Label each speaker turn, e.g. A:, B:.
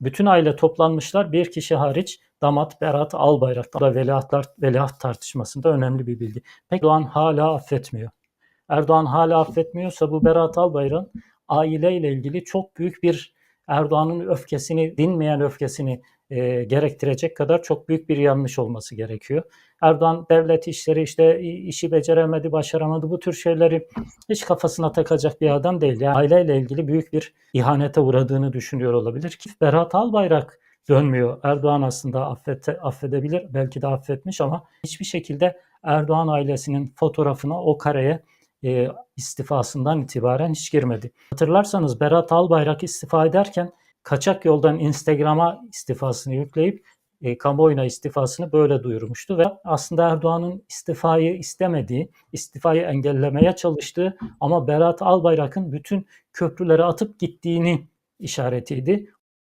A: Bütün aile toplanmışlar. Bir kişi hariç damat Berat Albayrak da veliahtlar, veliaht tartışmasında önemli bir bilgi. Peki Erdoğan hala affetmiyor. Erdoğan hala affetmiyorsa bu Berat Albayrak'ın aileyle ilgili çok büyük bir Erdoğan'ın öfkesini, dinmeyen öfkesini e, gerektirecek kadar çok büyük bir yanlış olması gerekiyor. Erdoğan devlet işleri işte işi beceremedi, başaramadı bu tür şeyleri hiç kafasına takacak bir adam değil. Yani aileyle ilgili büyük bir ihanete uğradığını düşünüyor olabilir ki Berat Albayrak dönmüyor. Erdoğan aslında affete, affedebilir, belki de affetmiş ama hiçbir şekilde Erdoğan ailesinin fotoğrafına o kareye e, istifasından itibaren hiç girmedi. Hatırlarsanız Berat Albayrak istifa ederken kaçak yoldan Instagram'a istifasını yükleyip e, kamuoyuna istifasını böyle duyurmuştu ve aslında Erdoğan'ın istifayı istemediği, istifayı engellemeye çalıştığı ama Berat Albayrak'ın bütün köprüleri atıp gittiğini işaretiydi.